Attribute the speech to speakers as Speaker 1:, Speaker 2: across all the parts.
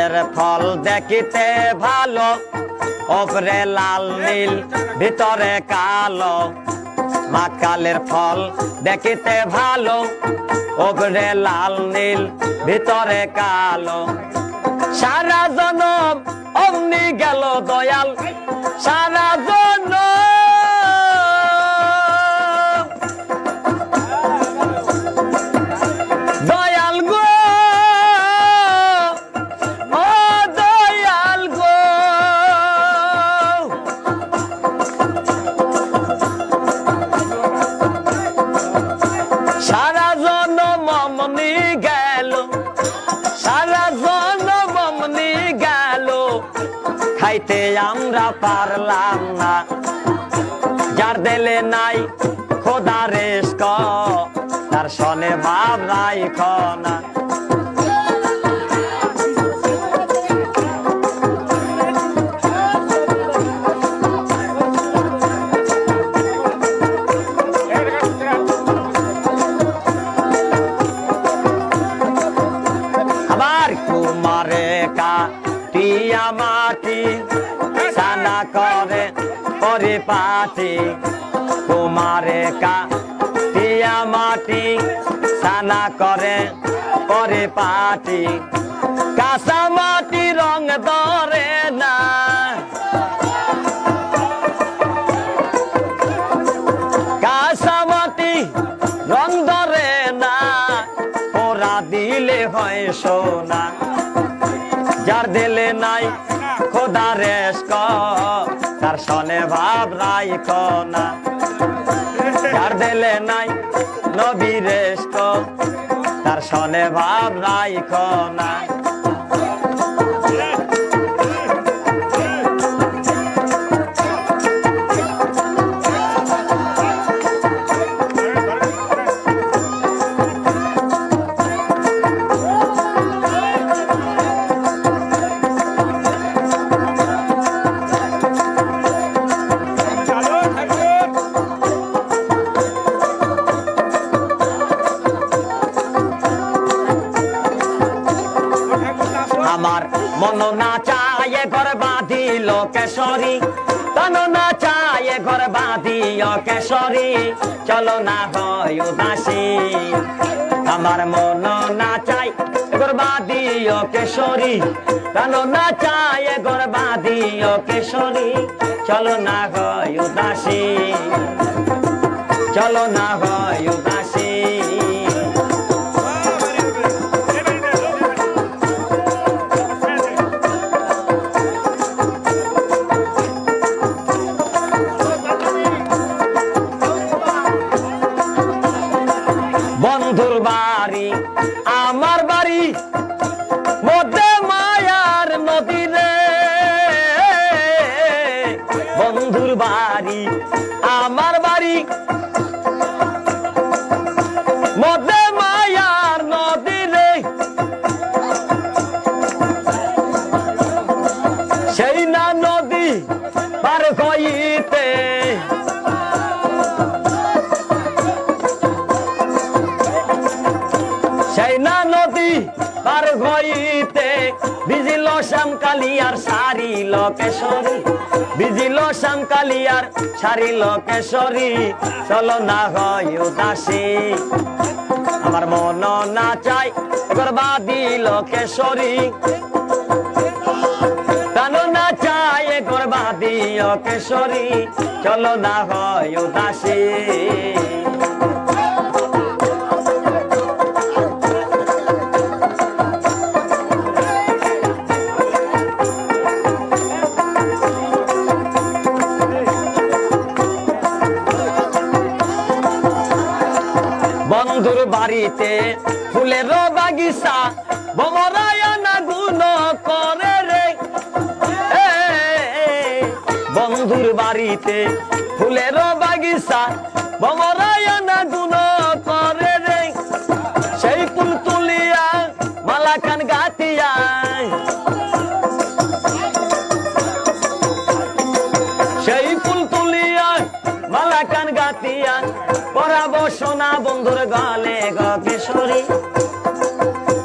Speaker 1: কালের ফল দেখিতে ভালো, ওপরে লাল নীল, ভিতরে কালো। মা কালের ফল দেখিতে ভালো, ওপরে লাল নীল, ভিতরে কালো। সারা জনম অমনি গেল দয়াল, সারা জনম আমরা পারলাম না। যার দেলে নাই খোদা রেস্ক, তার সনে ভাব নাই খনা আবার কুমারে কা পরিপাটি কুমারে কা টিয়া মাটি, সানা করে পরিপাটি। কাঁচা মাটি রং ধরে না। কাঁচা মাটি রং ধরে না ওরা দিলে হয় সোনা। যার দিলে নাই, খোদা রেস্ক। তার সনে ভাব রাইখ না। যার দিলে নাই নবী রেস্ক তার সনে ভাব রাইখ না। কেশরী। তন না চায় ঘর বাঁধিল কেশরী। চলো না হয় উদাসী। আমার মন না চাই ঘর বাঁধিল কেশরী। তন না চায় ঘর বাঁধিল কেশরী। চলো না হয় উদাসী। চলো না হয় উদাসী। বন্ধুর বাড়ি আমার বাড়ি মধ্যে মায়ার নদী রে বন্ধুর বাড়ি হইতে বিজিল শ্যামকালিয়ার সারি লোকেশ্বরী। বিজিল শ্যামকালিয়ার সারি লোকেশ্বরী। চলো না হয় উদাসী। আমার মন না চাই গর্বাদি লোকেশ্বরী। লোকেশ্বরী। চলো না হয় উদাসী। বন্ধুর বাড়িতে ফুলের বাগিচা বমরায়না গুণ করে রে। বন্ধুর বাড়িতে ফুলের বাগিচা বমরায়না গুণ পরাবো সোনা বন্ধুর গালে গো কিশোরী।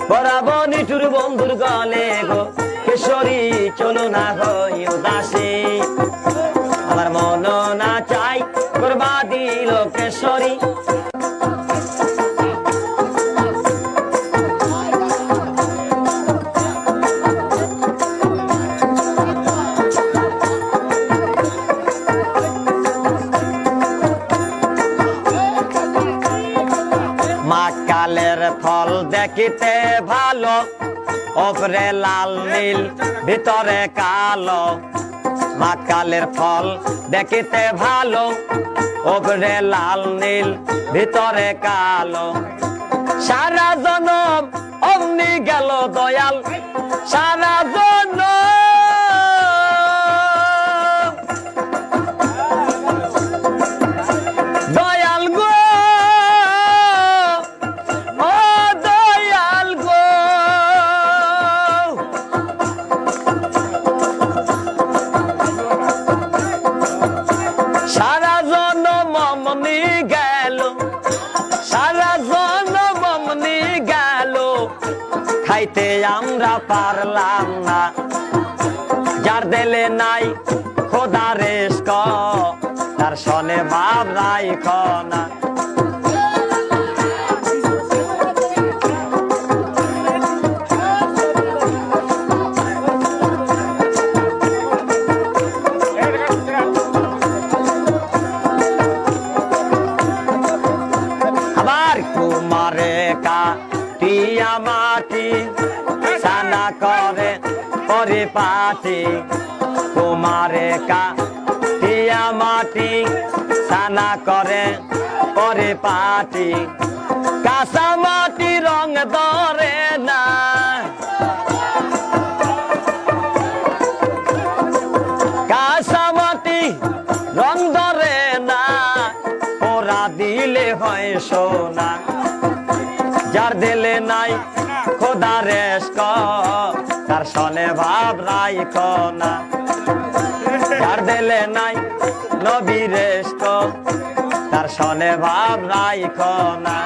Speaker 1: বরাবর নিটুর বন্ধুর গালে গো কেশরী, চলো না হই উদাসী। আমার মন না চাই করবা দিল কেশরী। দেখিতে ভালো ওপরে লাল নীল, ভিতরে কালো। মাকালের ফল দেখিতে ভালো ওপরে লাল নীল, ভিতরে কালো। সারা জনম অমনি গেল দয়াল, সারা পারলাম না। যার দেলে নাই খোদা রেস্ক তার সনে ভাব নাই খনা পরিপাটি কুমারে কা টিয়া মাটি সানা করে পরিপাটি কাঁচা মাটি রং ধরে না। কাঁচা মাটি রং ধরে না ওরা দিলে হয় সোনা। যার দিলে নাই খোদা রেস্ক। তার সনে ভাব নাই কনা। তার দেলে নাই নবীরেষ্ট তার সনে ভাব নাই না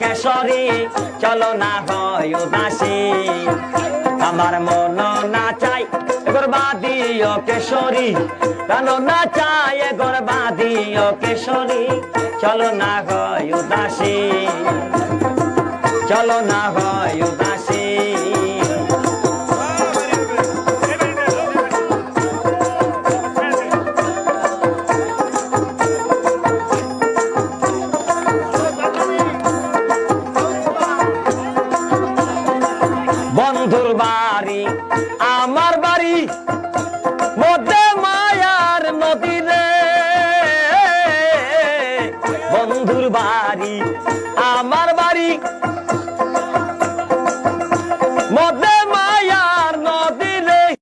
Speaker 1: কেশরী চলো না হয় উদাসী। আমার মন না চাই ঘর ও কেশরী কেন না চাই ঘর ও কেশরী, চলো না হয় উদাসী। চলো না হয় বাড়ি আমার বাড়ি মধ্যে মায়ার নদী রে বন্ধুর বাড়ি